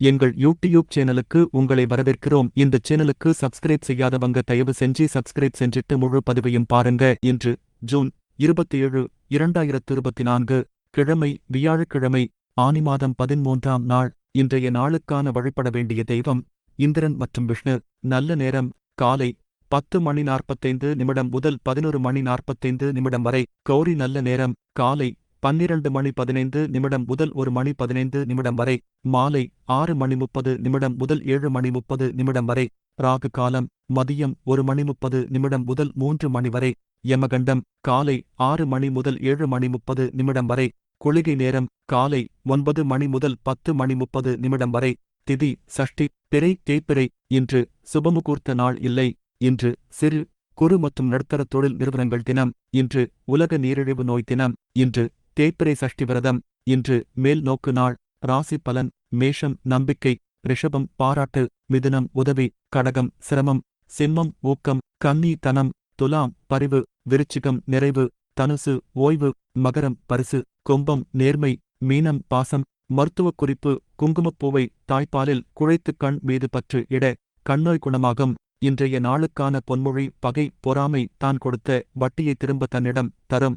எங்கள் யூடியூப் சேனலுக்கு உங்களை வரவேற்கிறோம். இந்த சேனலுக்கு சப்ஸ்கிரைப் செய்யாதவங்க தயவு செஞ்சு சப்ஸ்கிரைப் செஞ்சிட்டு முழு பதிவையும் பாருங்க. இன்று ஜூன் இருபத்தி ஏழு இரண்டாயிரத்து இருபத்தி நான்கு கிழமை வியாழக்கிழமை ஆனி மாதம் பதிமூன்றாம் நாள். இன்றைய நாளுக்கான வழிபட வேண்டிய தெய்வம் இந்திரன் மற்றும் விஷ்ணு. நல்ல நேரம் காலை பத்து மணி நாற்பத்தைந்து நிமிடம் முதல் பதினொரு மணி நாற்பத்தைந்து நிமிடம் வரை. கௌரி நல்ல நேரம் காலை பன்னிரண்டு மணி பதினைந்து நிமிடம் முதல் ஒரு மணி பதினைந்து நிமிடம் வரை மாலை ஆறு மணி முப்பது நிமிடம் முதல் ஏழு மணி முப்பது நிமிடம் வரை ராகு காலம் மதியம் ஒரு மணி முப்பது நிமிடம் முதல் மூன்று மணி வரை யமகண்டம் காலை ஆறு மணி முதல் ஏழு மணி முப்பது நிமிடம் வரை குளிகை நேரம் காலை ஒன்பது மணி முதல் பத்து மணி முப்பது நிமிடம் வரை திதி சஷ்டி பிறை தேய்பிறை இன்று சுபமுகூர்த்த நாள் இல்லை இன்று சிறு குறு மற்றும் நடுத்தர தொழில் நிறுவனங்கள் தினம் இன்று உலக நீரிழிவு நோய் தினம் இன்று தேய்பிரை சஷ்டி விரதம் இன்று மேல் நோக்கு நாள் ராசி பலன் மேஷம் நம்பிக்கை ரிஷபம் பாராட்டு மிதுனம் உதவி கடகம் சிரமம் சிம்மம் ஊக்கம் கன்னி தனம் துலாம் பரிவு விருச்சிகம் நிறைவு தனுசு ஓய்வு மகரம் பரிசு கும்பம் நேர்மை மீனம் பாசம் மருத்துவக் குறிப்பு குங்குமப்பூவை தாய்ப்பாலில் குழைத்து கண் மீது பற்று இட கண்ணோய் குணமாகும். இன்றைய நாளுக்கான பொன்மொழி பகை பொறாமை தான் கொடுத்த வட்டியை திரும்ப தன்னிடம் தரும்.